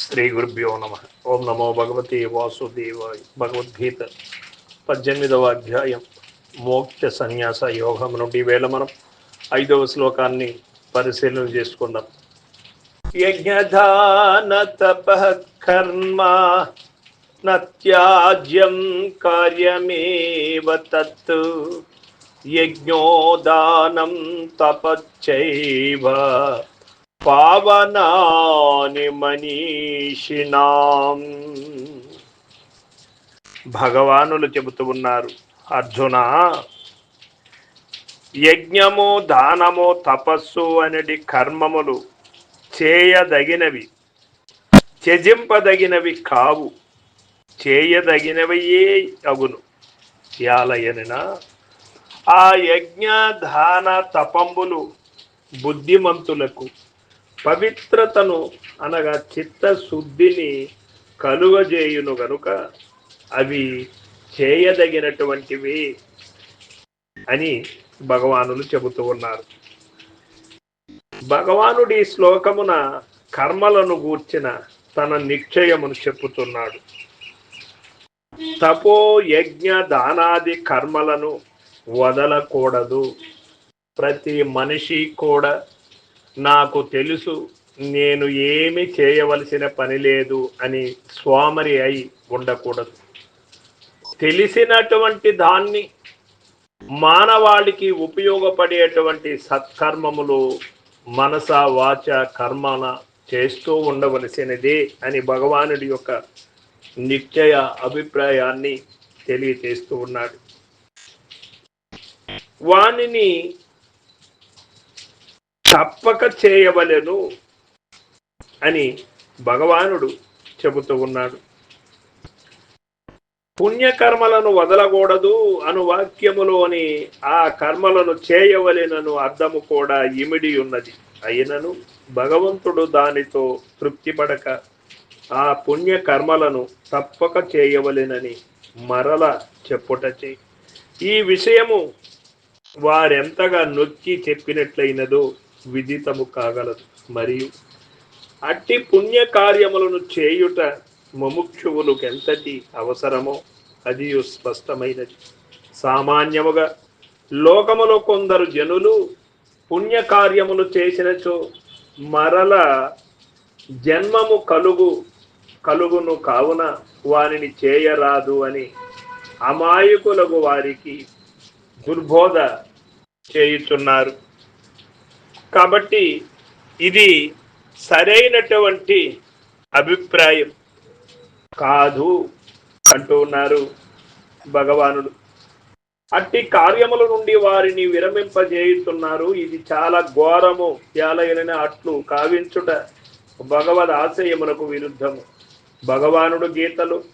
శ్రీ గురుభ్యో నమ. ఓం నమో భగవతి వాసుదేవాయ భగవద్గీత పద్దెనిమిదవ అధ్యాయం. మోక్ష సన్యాస యోగం నుండి వేళ మనం ఐదవ శ్లోకాన్ని పరిశీలన చేసుకుందాం. యజ్ఞదాన తప కర్మ నత్యాజ్యం కార్యమేవ తత్. యజ్ఞోదానం తపచ్చైవ పావనాని మనీషినాం భగవానులు చెబుతూ ఉన్నారు అర్జున యజ్ఞము దానము తపస్సు అనేది కర్మములు చేయదగినవి త్యజింపదగినవి కావు చేయదగినవయే అగును. యాలయనినా ఆ యజ్ఞ దాన తపంబులు బుద్ధిమంతులకు పవిత్రతను అనగా చిత్తశుద్ధిని కలుగజేయును గనుక అవి చేయదగినటువంటివి అని భగవానులు చెబుతూ ఉన్నారు. భగవానుడి శ్లోకమున కర్మలను గూర్చిన తన నిశ్చయమును చెప్పుతున్నాడు. తపో యజ్ఞ దానాది కర్మలను వదలకూడదు. ప్రతి మనిషి కూడా నాకు తెలుసు నేను ఏమి చేయవలసిన పని లేదు అని స్వామరి అయి ఉండకూడదు. తెలిసినటువంటి దాన్ని మానవాళికి ఉపయోగపడేటువంటి సత్కర్మములు మనస వాచ కర్మన చేస్తూ ఉండవలసినదే అని భగవానుడి యొక్క నిశ్చయ అభిప్రాయాన్ని తెలియచేస్తూ ఉన్నాడు. వానిని తప్పక చేయవలెను అని భగవానుడు చెబుతూ ఉన్నాడు. పుణ్యకర్మలను వదలకూడదు అను వాక్యములోని ఆ కర్మలను చేయవలెనను అర్థము కూడా ఇమిడి ఉన్నది. అయినను భగవంతుడు దానితో తృప్తిపడక ఆ పుణ్య కర్మలను తప్పక చేయవలెనని మరల చెప్పుటచే. ఈ విషయము వారెంతగా నొక్కి చెప్పినట్లయినదో విదితము కాగలదు. మరియు అట్టి పుణ్య కార్యములను చేయుట ముముక్షువులకు ఎంతటి అవసరమో అది స్పష్టమైనది. సామాన్యముగా లోకములో కొందరు జనులు పుణ్య కార్యములు చేసినచో మరల జన్మము కలుగు కలుగును కావున వారిని చేయరాదు అని అమాయకులకు వారికి దుర్బోధ చేయుచున్నారు. కాబట్టి ఇది సరైనటువంటి అభిప్రాయం. కాదు అంటూ ఉన్నారు భగవానుడు. అట్టి కార్యముల నుండి వారిని విరమింపజేయుతున్నారు. ఇది చాలా ఘోరము. యాలైన అట్లు కావించుట భగవద్ ఆశయమునకు విరుద్ధము. భగవానుడు గీతలు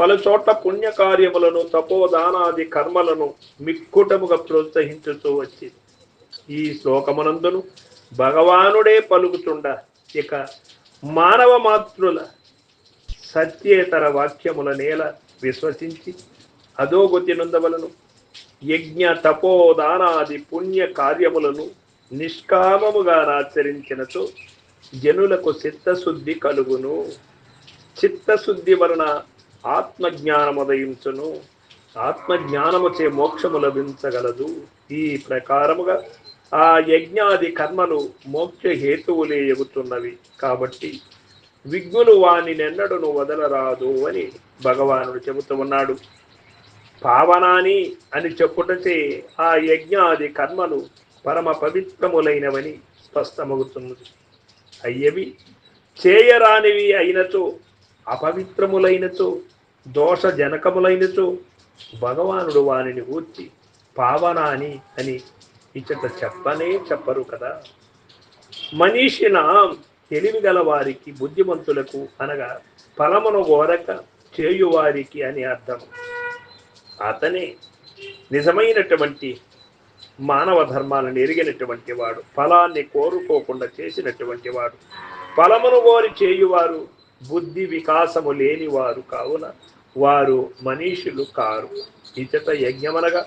పలు చోట్ల పుణ్యకార్యములను తపోదానాది కర్మలను మిక్కుటముగా ప్రోత్సహించుతూ వచ్చింది. ఈ శ్లోకమునందును భగవానుడే పలుకుతుండ ఇక మానవ మాతృల సత్యేతర వాక్యముల నేల విశ్వసించి అధోగతి నొందవలను యజ్ఞ తపోదానాది పుణ్య కార్యములను నిష్కామముగా ఆచరించినచో జనులకు చిత్తశుద్ధి కలుగును. చిత్తశుద్ధి వలన ఆత్మజ్ఞానముదయించును. ఆత్మజ్ఞానముచే మోక్షము లభించగలదు. ఈ ప్రకారముగా ఆ యజ్ఞాది కర్మలు మోక్ష హేతువులే ఎగుతున్నవి కాబట్టి విఘ్నులు వాని నెన్నడును వదలరాదు అని భగవానుడు చెబుతూ ఉన్నాడు. పావనాని అని చెప్పుటచే ఆ యజ్ఞాది కర్మలు పరమ పవిత్రములైనవని స్పష్టమవుతున్నది అయ్యవి చేయరానివి అయినచో అపవిత్రములైనచో దోషజనకములైనచో భగవానుడు వానిని ఊర్చి పావనాని అని ఇచ్చట చెప్పనే చెప్పరు కదా. మనీషిన తెలివి గల వారికి బుద్ధిమంతులకు అనగా ఫలమును గోరక చేయువారికి అని అర్థం. అతనే నిజమైనటువంటి మానవ ధర్మాలను ఎరిగినటువంటి వాడు ఫలాన్ని కోరుకోకుండా చేసినటువంటి వాడు. ఫలమును కోరి చేయువారు బుద్ధి వికాసము లేనివారు కావున వారు మనీషులు కారు. ఇచట యజ్ఞమనగా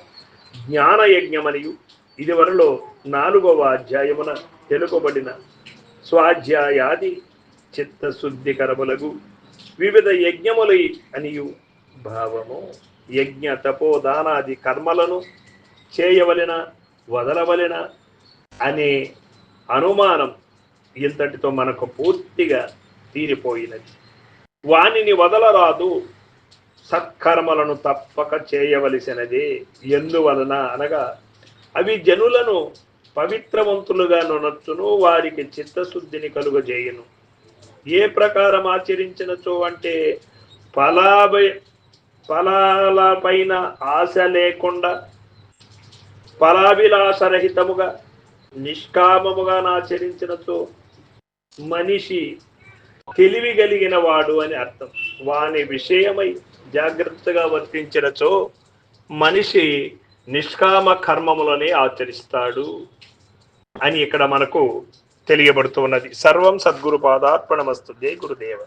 జ్ఞాన యజ్ఞమనియు ఇదివరలో నాలుగవ అధ్యాయమున తెలుపబడిన స్వాధ్యాయాది చిత్తశుద్ధి కరములగు వివిధ యజ్ఞములై అనియు భావము. యజ్ఞ తపోదానాది కర్మలను చేయవలెన వదలవలెన అనే అనుమానం ఇంతటితో మనకు పూర్తిగా తీరిపోయినది. వానిని వదలరాదు సత్కర్మలను తప్పక చేయవలసినదే. ఎందువలన అనగా అవి జనులను పవిత్రవంతులుగా నొనర్చును వారికి చిత్తశుద్ధిని కలుగజేయును. ఏ ప్రకారం ఆచరించినచో అంటే ఫలాభయ ఫలాలపైన ఆశ లేకుండా ఫలాభిలాషరహితముగా నిష్కామముగా ఆచరించినచో మనిషి తెలివి కలిగిన వాడు అని అర్థం. వాని విషయమై జాగ్రత్తగా వర్తించినచో మనిషి నిష్కామ కర్మములనే ఆచరిస్తాడు అని ఇక్కడ మనకు తెలియబడుతున్నది. సర్వం సద్గురు పాదార్పణమస్తు జై గురుదేవ.